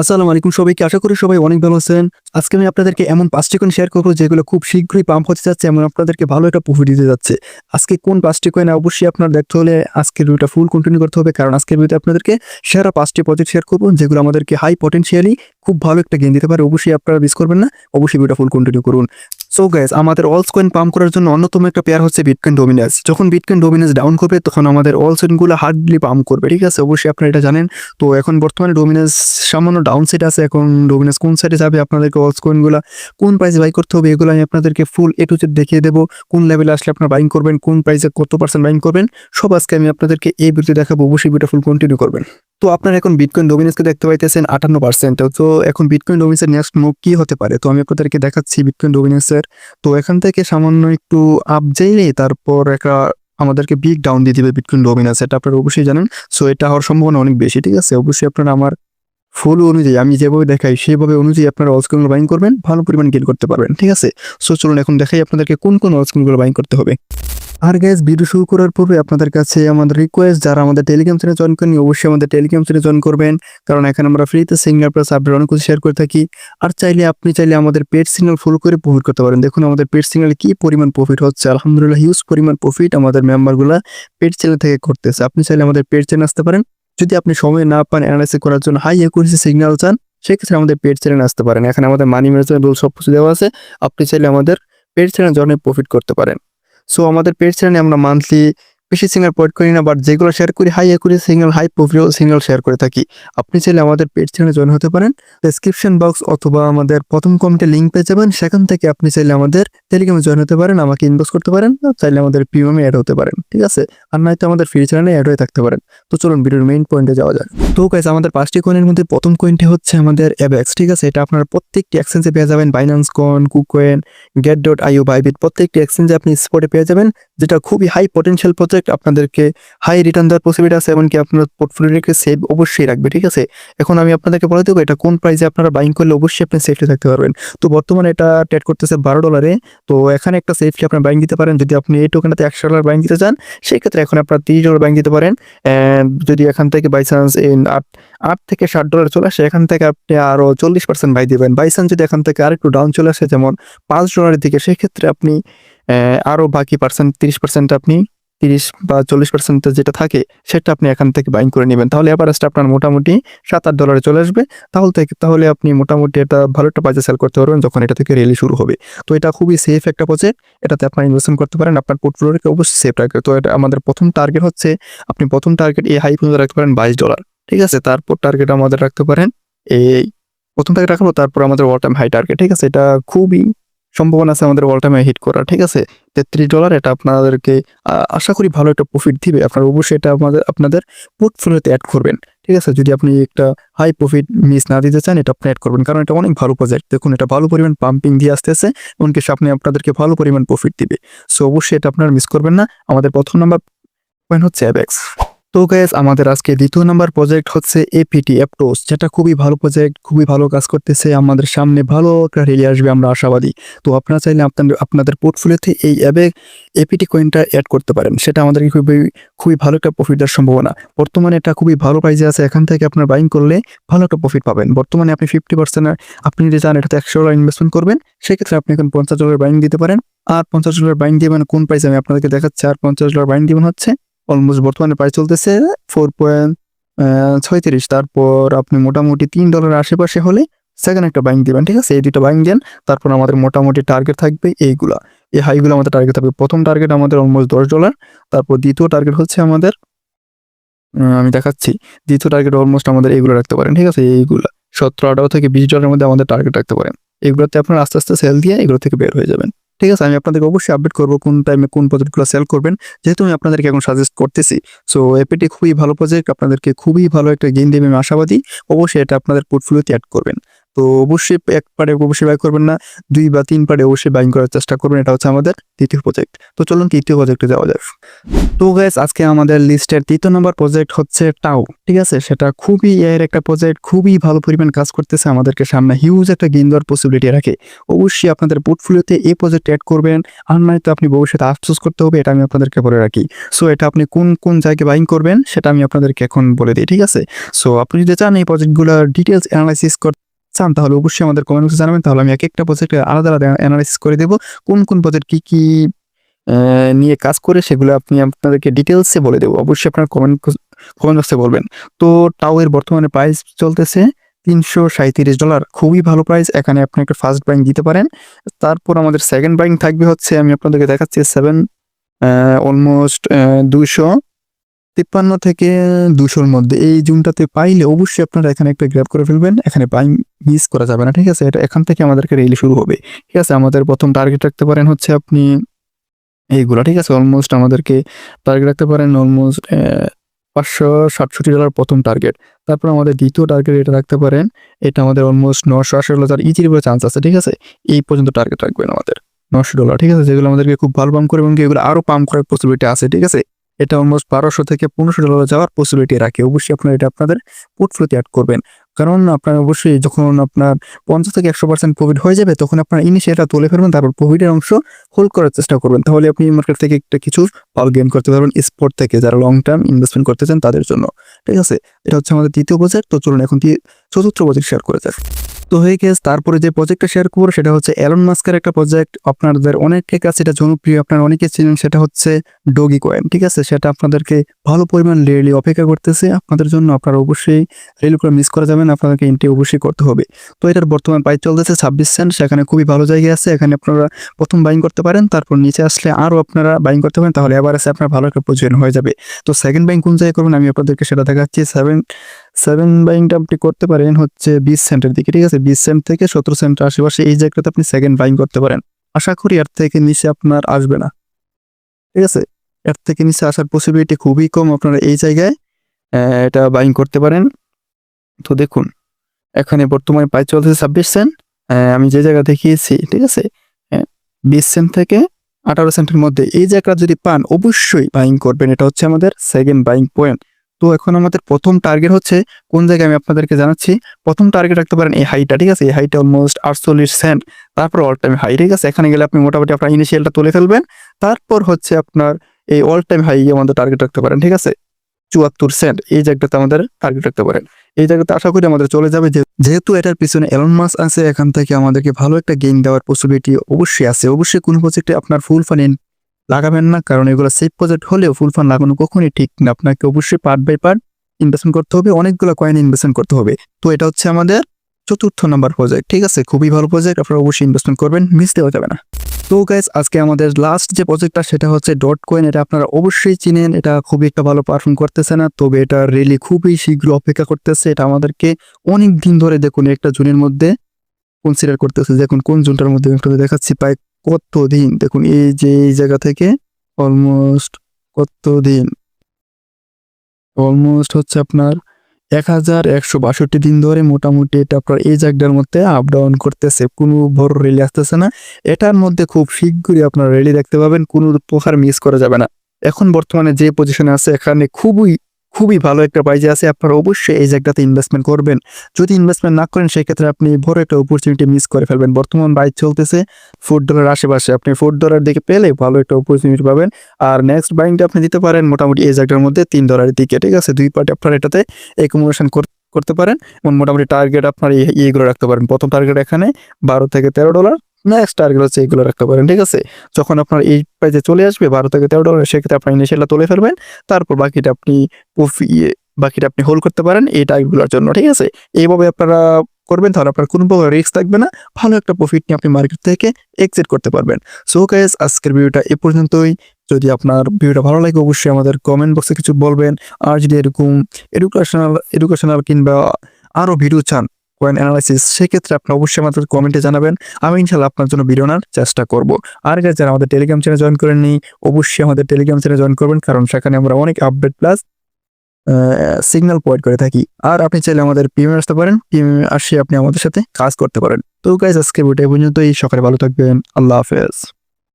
আসসালামু আলাইকুম সবাইকে। আশা করি সবাই অনেক ভালো আছেন। আজকে আমি আপনাদেরকে এমন পাঁচটি কয়েন শেয়ার করব, যেগুলো খুব শীঘ্রই পাম্প হতে যাচ্ছে এমন আপনাদেরকে ভালো একটা প্রফিট দিতে যাচ্ছে। আজকে কোন পাঁচটি কয়েন অবশ্যই আপনার দেখতে হলে আজকের ভিডিওটা ফুল কন্টিনিউ করতে হবে, কারণ আজকের ভিডিওতে আপনাদেরকে সেরা পাঁচটি প্রজেক্ট শেয়ার করব, যেগুলো আমাদেরকে হাই পটেন্সিয়ালি খুব ভালো একটা গেম দিতে পারে। অবশ্যই আপনারা মিস করবেন না। অবশ্যই ভিডিওটা ফুল কন্টিনিউ করুন। সো গাইজ আমাদের অলস কয়েন পাম্প করার জন্য অন্যতম একটা পেয়ার হচ্ছে বিটকয়েন ডোমিনাস যখন বিটকয়েন ডোমিনাস ডাউন করবে, তখন আমাদের অলস কয়েনগুলো হার্ডলি পাম্প করবে, ঠিক আছে? অবশ্যই আপনারা এটা জানেন। তো এখন বর্তমানে ডোমিনাস সামান্য ডাউন সাইড আছে। এখন ডোমিনাস কোন সাইডে যাবে, আপনাদেরকে অলস কয়েনগুলো কোন প্রাইসে বাই করতে হবে, এগুলো আমি আপনাদেরকে ফুল এ টু জেড দেখিয়ে দেবো। কোন লেভেলে আসলে আপনারা বাইং করবেন, কোন প্রাইসে কত পার্সেন্ট বাইং করবেন, সব আজকে আমি আপনাদেরকে এই ভিডিওতে দেখাবো। অবশ্যই ভিডিও ফুল কন্টিনিউ করবেন। তো আপনারা এখন বিটকয়েন ডোমিনাসকে দেখতে পাইতেছেন আটান্ন পার্সেন্ট তো এখন বিটকয়েন ডোমিনাসের নেক্সট মুভ কি হতে পারে? তো আমি আপনাদেরকে দেখাচ্ছি বিটকয়েন ডোমিনাসের তো এখান থেকে সামান্য একটু আপ যাইলে তারপর একটা আমাদেরকে বিগ ডাউন দিয়ে দিবে বিটকয়েন ডোমিনাস এটা আপনারা অবশ্যই জানেন। সো এটা হওয়ার সম্ভাবনা অনেক বেশি, ঠিক আছে? অবশ্যই আপনারা আমার ফুল অনুযায়ী, আমি যেভাবে দেখাই সেভাবে অনুযায়ী আপনারা অলস্কিনগুলো বাইং করবেন, ভালো পরিমাণ গেল করতে পারবেন, ঠিক আছে? সো চলুন এখন দেখাই আপনাদেরকে কোন কোন অলস্কিনগুলো বাইং করতে হবে। আর গ্যাস ভিডিও শুরু করার পূর্বে আপনাদের কাছে আমাদের রিকোয়েস্ট যারা আমাদের টেলিগ্রাম চ্যানেল জয়েন করেনি অবশ্যই আমাদের টেলিগ্রাম চ্যানেল জয়েন করবেন। কারণ এখানে আমরা ফ্রিতে সিঙ্গার প্লাস আপডেট অনেক কিছু শেয়ার করে থাকি। আর চাইলে আপনি চাইলে আমাদের পেট সিগন্যাল ফুল করে প্রফিট করতে পারেন। দেখুন আমাদের পেট সিগন্যাল কি পরিমাণ প্রফিট হচ্ছে। আলহামদুলিল্লাহ হিউজ পরিমাণ প্রফিট আমাদের মেম্বারগুলা পেট চ্যানেল থেকে করতেছে। আপনি চাইলে আমাদের পেট চ্যানেল আসতে পারেন। যদি আপনি সময় না পান অ্যানালাইসিস করার জন্য হাই একুরেসি সিগন্যাল চান, সেক্ষেত্রে আমাদের পেট চ্যানেল আসতে পারেন। এখানে আমাদের মানি ম্যানেজমেন্ট রুল সব কিছু দেওয়া আছে। আপনি চাইলে আমাদের পেট চ্যানেল জন্য প্রফিট করতে পারেন। সো আমাদের পেড চ্যানেলে আমরা মান্থলি বেশি সিঙ্গেল পয়েন্ট করি না বাট যেগুলো শেয়ার করি high accuracy single high profit single share করে থাকি। আপনি চাইলে আমাদের পেড চ্যানেলে জয়েন হতে পারেন। ডেসক্রিপশন বক্স অথবা আমাদের প্রথম কমেন্টে লিঙ্ক পেয়ে যাবেন। সেখান থেকে আপনি চাইলে আমাদের টেলিগ্রামে জয়েন হতে পারেন, আমাকে ইনবক্স করতে পারেন চাইলে আমাদের প্রিমিয়ামে অ্যাড হতে পারেন, ঠিক আছে? আর নয়তো আমাদের ফ্রি চ্যানেলে অ্যাড হয়ে থাকতে পারেন। তো চলুন ভিডিওর মেইন পয়েন্টে যাওয়া যাক। তো গাইস আমাদের পাঁচটি কয়েনের মধ্যে প্রথম কয়েনটি হচ্ছে আমাদের অ্যাবেক্স ঠিক আছে? এটা আপনার প্রত্যেকটি এক্সচেঞ্জে পেয়ে যাবেন Binance coin KuCoin gate dot io Bybit প্রত্যেকটি এক্সচেঞ্জে আপনি স্পটে পেয়ে যাবেন, যেটা খুবই হাই পটেনশিয়াল প্রজেক্ট আপনাদেরকে হাই রিটার্ন দেওয়ার পসিবিলিটি আছে, এমনকি আপনার পোর্টফোলিওকে সেভ অবশ্যই রাখবে, ঠিক আছে? এখন আমি আপনাদেরকে বলে দেবো, এটা কোন প্রাইসে আপনারা বাইং করলে অবশ্যই আপনি সেফটি থাকতে পারবেন। তো বর্তমানে এটা ট্রেড করতেছে বারো ডলারে তো এখানে একটা সেফটি আপনার ব্যাংক দিতে পারেন। যদি আপনি এই টোকেনটাতে একশো ডলার ব্যাংক দিতে চান সেই ক্ষেত্রে এখন আপনার তিরিশ ডলার ব্যাংক দিতে পারেন। যদি এখান থেকে বাই চান্স আট আট থেকে ষাট ডলার চলে আসে, এখান থেকে আপনি আরও চল্লিশ পার্সেন্ট বাই দেবেন। বাই চান্স যদি এখান থেকে আরেকটু ডাউন চলে আসে, যেমন পাঁচ ডলারের দিকে, সেক্ষেত্রে আপনি আরও বাকি পার্সেন্ট তিরিশ পার্সেন্ট আপনি তিরিশ বা চল্লিশ পার্সেন্ট যেটা থাকে, সেটা আপনি এখান থেকে বাইং করে নেবেন। তাহলে অ্যাভারেজটা আপনার মোটামুটি সাত আট ডলারে চলে আসবে। তাহলে থেকে, তাহলে আপনি মোটামুটি এটা ভালো একটা বাজে সেল করতে পারবেন যখন এটা থেকে রেলি শুরু হবে। তো এটা খুবই সেফ একটা প্রজেক্ট এটাতে আপনার ইনভেস্টমেন্ট করতে পারেন, আপনার পোর্টফোলিওকে অবশ্যই সেফ রাখবে। তো এটা আমাদের প্রথম টার্গেট হচ্ছে, আপনি প্রথম টার্গেট এই হাই পর্যন্ত রাখতে পারেন বাইশ ডলার ঠিক আছে? তারপর টার্গেট আমাদের রাখতে পারেন এই প্রথম টার্গেট রাখব তারপর আমাদের অল টাইম হাই টার্গেট ঠিক আছে? এটা খুবই সম্ভাবনা আছে আমাদের অল টাইমে হিট করার, ঠিক আছে? তেত্রিশ ডলার এটা আপনাদেরকে আশা করি ভালো একটা প্রফিট দিবে। আপনারা অবশ্যই এটা আমাদের, আপনাদের পোর্টফোলিওতে অ্যাড করবেন, ঠিক আছে? যদি আপনি একটা হাই প্রফিট মিস না দিতে চান, এটা আপনি অ্যাড করবেন। কারণ এটা অনেক ভালো প্রজেক্ট দেখুন, এটা ভালো পরিমাণ পাম্পিং দিয়ে আসতেছে, এমনকি সামনে আপনাদেরকে ভালো পরিমাণ প্রফিট দিবে। সো অবশ্যই এটা আপনারা মিস করবেন না। আমাদের প্রথম নাম্বার পয়েন্ট হচ্ছে অ্যাবেক্স তো গ্যাস আমাদের আজকে দ্বিতীয় নাম্বার প্রজেক্ট হচ্ছে এপিটি অ্যাপটোস যেটা খুবই ভালো প্রজেক্ট খুবই ভালো কাজ করতেছে, আমাদের সামনে ভালো একটা রেলি আসবে, আমরা আশাবাদী। তো আপনারা চাইলে আপনাদের আপনাদের পোর্টফোলিওতে এই অ্যাবে এপিটি কয়েনটা অ্যাড করতে পারেন, সেটা আমাদেরকে খুবই খুবই ভালো একটা প্রফিট দেওয়ার সম্ভাবনা। বর্তমানে এটা খুবই ভালো প্রাইজে আছে, এখান থেকে আপনার বাইং করলে ভালো একটা প্রফিট পাবেন। বর্তমানে আপনি ফিফটি পার্সেন্ট আপনি যদি চান এটাতে একশো ডলার ইনভেস্টমেন্ট করবেন, সেক্ষেত্রে আপনি এখন পঞ্চাশ ডলার বাইং দিতে পারেন। আর পঞ্চাশ ডলার বাইং দিবেন, কোন প্রাইসে আমি আপনাদেরকে দেখাচ্ছি, আর পঞ্চাশ ডলার বাইং দিবেন হচ্ছে অলমোস্ট বর্তমানে প্রাইস চলতেছে ফোর পয়েন্ট ছয়ত্রিশ। তারপর আপনি মোটামুটি তিন ডলার আশেপাশে হলে সেকেন্ড একটা বাইং দিবেন, ঠিক আছে? এই দুটো বাইং দেন, তারপর আমাদের মোটামুটি টার্গেট থাকবে এইগুলা। এই হাইগুলো আমাদের টার্গেট থাকবে। প্রথম টার্গেট আমাদের অলমোস্ট দশ ডলার তারপর দ্বিতীয় টার্গেট হচ্ছে আমাদের আমি দেখাচ্ছি। দ্বিতীয় টার্গেট অলমোস্ট আমাদের এইগুলো রাখতে পারেন, ঠিক আছে? এইগুলো। সতেরো, আঠারো থেকে বিশ ডলারের মধ্যে আমাদের টার্গেট রাখতে পারেন। এগুলোতে আপনার আস্তে আস্তে সেল দিয়ে এগুলো থেকে বের হয়ে যাবেন। ঠিক আছে, আমি আপনাদেরকে অবশ্যই আপডেট করব কোন টাইমে কোন প্রজেক্টগুলো সেল করবেন। যেহেতু আমি আপনাদেরকে এখন সাজেস্ট করতেছি সো এপিটি খুবই ভালো প্রজেক্ট আপনাদেরকে খুবই ভালো একটা গেম দেবে, আমি আশাবাদী। অবশ্যই এটা আপনাদের পোর্টফোলিওতে অ্যাড করবেন। তো অবশ্যই একবারে অবশ্যই বাই করবেন না, দুই বা তিন পারে অবশ্যই বাইং করার চেষ্টা করবেন, এটা হচ্ছে আমাদের দ্বিতীয় প্রজেক্ট তো চলুন তৃতীয় প্রজেক্টে যাওয়া যাক। তো গ্যাস আজকে আমাদের লিস্টের তৃতীয় নম্বর প্রজেক্ট হচ্ছে টাও ঠিক আছে? সেটা খুবই এর একটা প্রজেক্ট খুবই ভালো পরিমাণ কাজ করতেছে আমাদেরকে সামনে হিউজ একটা গেইন দেওয়ার পসিবিলিটি রাখে। অবশ্যই আপনাদের পোর্টফোলিওতে এই প্রজেক্ট অ্যাড করবেন আর নয় তো আপনি ভবিষ্যতে আফসোস করতে হবে, এটা আমি আপনাদেরকে বলে রাখি। সো এটা আপনি কোন কোন জায়গায় বাইং করবেন, সেটা আমি আপনাদেরকে এখন বলে দিই, ঠিক আছে? সো আপনি যদি চান এই প্রজেক্টগুলোর ডিটেলস অ্যানালাইসিস করতে চান, তাহলে অবশ্যই আমাদের কমেন্ট বক্সে জানাবেন। তাহলে আমি এক একটা প্রজেক্ট আলাদা আলাদা অ্যানালাইসিস করে দেবো। কোন কোন প্রজেক্ট কী কী নিয়ে কাজ করে সেগুলো আপনি আপনাদেরকে ডিটেলসে বলে দেবো। অবশ্যই আপনার কমেন্ট কমেন্ট বক্সে বলবেন। তো টাও এর বর্তমানে প্রাইস চলতেছে তিনশো সাঁত্রিশ ডলার খুবই ভালো প্রাইস এখানে আপনি একটা ফার্স্ট বাইং দিতে পারেন। তারপর আমাদের সেকেন্ড বাইং থাকবে হচ্ছে, আমি আপনাদেরকে দেখাচ্ছি সেভেন অলমোস্ট দুশো তিপ্পান্ন থেকে দুশোর মধ্যে। এই জুনটাতে পাইলে অবশ্যই আপনারা এখানে একটা গ্র্যাপ করে ফেলবেন। এখানে বাইং মিস করা যাবে না, ঠিক আছে? এটা এখান থেকে আমাদেরকে রেলি শুরু হবে। ঠিক আছে? আমাদের প্রথম টার্গেট রাখতে পারেন হচ্ছে আপনি এইগুলা, ঠিক আছে? অলমোস্ট আমাদেরকে টার্গেট রাখতে পারেন অলমোস্ট পাঁচশো সাতষট্টি ডলার প্রথম টার্গেট তারপর আমাদের দ্বিতীয় টার্গেট এটা রাখতে পারেন। এটা আমাদের অলমোস্ট নশো আশি ডলার ইজির উপরে চান্স আছে, ঠিক আছে? এই পর্যন্ত টার্গেট রাখবেন আমাদের। নশো ডলার ঠিক আছে? যেগুলো আমাদেরকে খুব ভালো পাম্প করে এবং এগুলো আরও পাম্প করার পসিবিলিটি আছে, ঠিক আছে? এটা অলমোস্ট বারোশো থেকে পনেরোশো ডলার যাওয়ার পসিবিলিটি রাখে। অবশ্যই আপনারা এটা আপনাদের পোর্টফোলিওতে অ্যাড করবেন। কারণ আপনার অবশ্যই যখন আপনার পঞ্চাশ থেকে একশো পার্সেন্ট প্রফিট হয়ে যাবে, তখন আপনার ইনিশিয়ালটা তুলে ফেলবেন, তারপর প্রফিটের অংশ হোল্ড করার চেষ্টা করবেন। তাহলে আপনি মার্কেট থেকে একটা কিছু ভালো গেইন করতে পারবেন স্পোর্ট থেকে, যারা লং টার্ম ইনভেস্টমেন্ট করতে চান তাদের জন্য। ঠিক আছে? এটা হচ্ছে আমাদের দ্বিতীয় প্রজেক্ট তো চলুন এখন চতুর্থ প্রজেক্ট শেয়ার করে যাক তো হয়ে গেছে। তারপরে যে প্রজেক্টটা শেয়ার করব সেটা হচ্ছে অ্যালন মাস্কের একটা প্রজেক্ট আপনাদের অনেকের কাছে এটা জনপ্রিয়, আপনারা অনেকে চিনেন, সেটা হচ্ছে ডগি কয়েন ঠিক আছে? সেটা আপনাদেরকে ভালো পরিমাণ রেলি অপেক্ষা করতেছে। আপনাদের জন্য আপনারা অবশ্যই রেলি করে মিস করা যাবেন আপনাদেরকে এন্ট্রি অবশ্যই করতে হবে। তো এটার বর্তমান প্রাইস চলতেছে ছাব্বিশ সেন্ট সেখানে খুবই ভালো জায়গা আছে। এখানে আপনারা প্রথম বাইং করতে পারেন, তারপর নিচে আসলে আরও আপনারা বাইং করতে পারেন, তাহলে এবার আছে আপনার ভালো একটা প্রয়োজন হয়ে যাবে। তো সেকেন্ড বাইং কোন জায়গায় করবেন? আমি আপনাদেরকে সেটা দেখাচ্ছি। সেভেন সেভেন বাইংটা আপনি করতে পারেন হচ্ছে বিশ সেন্টের দিকে, ঠিক আছে? বিশ সেন্ট থেকে সতেরো সেন্টের আশেপাশে এই জায়গাটাতে আপনি সেকেন্ড বাইং করতে পারেন। আশা করি এর থেকে নিচে আপনার আসবে না। ঠিক আছে? এর থেকে নিচে আসার পসিবিলিটি খুবই কম আপনারা এই জায়গায় এটা বাইং করতে পারেন। তো দেখুন, এখানে বর্তমানে প্রাইস চলতেছে ছাব্বিশ সেন্ট। আমি যে জায়গা দেখিয়েছি, ঠিক আছে? বিশ সেন্ট থেকে আঠারো সেন্টের মধ্যে। এই জায়গাটা যদি পান, অবশ্যই বাইং করবেন। এটা হচ্ছে আমাদের সেকেন্ড বাইং পয়েন্ট তো এখন আমাদের প্রথম টার্গেট হচ্ছে কোন জায়গায় আমি আপনাদেরকে জানাচ্ছি? প্রথম টার্গেট রাখতে পারেন এই হাইটা ঠিক আছে? এই হাইটা অলমোস্ট আটচল্লিশ সেন্ট তারপর অল টাইম হাই ঠিক আছে? এখানে গেলে আপনি মোটামুটি আপনার ইনিশিয়ালটা তুলে ফেলবেন। তারপর হচ্ছে আপনার এই অল টাইম হাই আমাদের টার্গেট রাখতে পারেন, ঠিক আছে? চুয়াত্তর সেন্ট এই জায়গাটাতে আমাদের টার্গেট রাখতে পারেন। এই জায়গাতে আশা করি আমাদের চলে যাবে। যেহেতু এটার পিছনে এলন মাস আছে, এখান থেকে আমাদেরকে ভালো একটা গেইন দেওয়ার পসিবিলিটি অবশ্যই আছে। অবশ্যই কোনো প্রজেক্টে আপনার ফুল ফান্ড লাগাবেন না, কারণ এগুলো সেফ প্রজেক্ট হলেও ফুল ফান্ড লাগানো কখনই ঠিক না। আপনাকে অবশ্যই পার্ট বাই পার্ট ইনভেস্টমেন্ট করতে হবে, অনেকগুলো কয়েন ইনভেস্টমেন্ট করতে হবে। তো এটা হচ্ছে আমাদের চতুর্থ নাম্বার প্রজেক্ট ঠিক আছে? খুবই ভালো প্রজেক্ট আপনারা অবশ্যই ইনভেস্টমেন্ট করবেন মিস দেওয়া যাবে না। তো গাইস আজকে আমাদের লাস্ট যে প্রজেক্টটা সেটা হচ্ছে ডট কয়েন এটা আপনারা অবশ্যই চিনেন। এটা খুবই একটা ভালো পারফর্ম করতেছে না, তবে এটা রেলি খুবই শীঘ্র অপেক্ষা করতেছে। এটা আমাদেরকে অনেক দিন ধরে দেখুন, একটা জুনের মধ্যে কনসিডার করতেছে। দেখুন, কোন জুনটার মধ্যে দেখাচ্ছি, প্রায় কত দিন দেখুন, এই যে, এই জায়গা থেকে অলমোস্ট কত দিন অলমোস্ট হচ্ছে আপনার এক হাজার একশো বাষট্টি দিন ধরে মোটামুটি এটা আপনার এই জায়গাটার মধ্যে আপ ডাউন করতেছে। কোনো বড় রেলি আসতেছে না। এটার মধ্যে খুব শীঘ্রই আপনার রেলি দেখতে পাবেন। কোনো প্রকার মিস করা যাবে না। এখন বর্তমানে যে পজিশনে আছে, এখানে খুবই খুবই ভালো একটা প্রাইজে আছে, আপনারা অবশ্যই এই জায়গাতে ইনভেস্টমেন্ট করবেন। যদি ইনভেস্টমেন্ট না করেন, সেক্ষেত্রে আপনি বড় একটা অপরচুনিটি মিস করে ফেলবেন। বর্তমান বাইক চলতেছে ফোর ডলার আশেপাশে। আপনি ফোর ডলার দিকে পেলে ভালো একটা অপরচুনিটি পাবেন। আর নেক্সট বাইংটা আপনি দিতে পারেন মোটামুটি এই জায়গাটার মধ্যে তিন ডলারের দিকে, ঠিক আছে? দুই পার্টি আপনার এটাতে একুমুলেশন করতে পারেন এবং মোটামুটি টার্গেট আপনার এইগুলো রাখতে পারেন। প্রথম টার্গেট এখানে বারো থেকে তেরো ডলার নেক্সট টার্গেট হচ্ছে এইগুলো রাখতে পারেন ঠিক আছে? যখন আপনার এই প্রাইজে চলে আসবে বারো থেকে তেরো ডলার সেক্ষেত্রে আপনার ইনিশিয়ালটা তুলে ফেলবেন তারপর বাকিটা আপনি ইয়ে, বাকিটা আপনি হোল্ড করতে পারেন এই টাইপগুলোর জন্য ঠিক আছে? এইভাবে আপনারা করবেন তাহলে আপনার কোনো প্রকার রিস্ক থাকবে না ভালো একটা প্রফিট নিয়ে আপনি মার্কেট থেকে এক্সিট করতে পারবেন। সো গাইস আজকের ভিডিওটা এ পর্যন্তই। যদি আপনার ভিডিওটা ভালো লাগে অবশ্যই আমাদের কমেন্ট বক্সে কিছু বলবেন। আর যদি এরকম এডুকেশনাল এডুকেশনাল কিংবা আরও ভিডিও চান কয়েন অ্যানালাইসিস সেক্ষেত্রে আপনি অবশ্যই আমাদের কমেন্টে জানাবেন। আমি ইনশাল্লাহ আপনার জন্য আনার চেষ্টা করব। আর গাইজ যারা আমাদের টেলিগ্রাম চ্যানেল জয়েন করেননি, অবশ্যই আমাদের টেলিগ্রাম চ্যানেল জয়েন করবেন, কারণ সেখানে আমরা অনেক আপডেট প্লাস সিগন্যাল প্রোভাইড করে থাকি। আর আপনি চাইলে আমাদের পিএমে আসতে পারেন। পিএমে আসে আপনি আমাদের সাথে কাজ করতে পারেন। তো গাইজ আজকে ভিডিও এই পর্যন্তই। সকালে ভালো থাকবেন। আল্লাহ হাফেজ।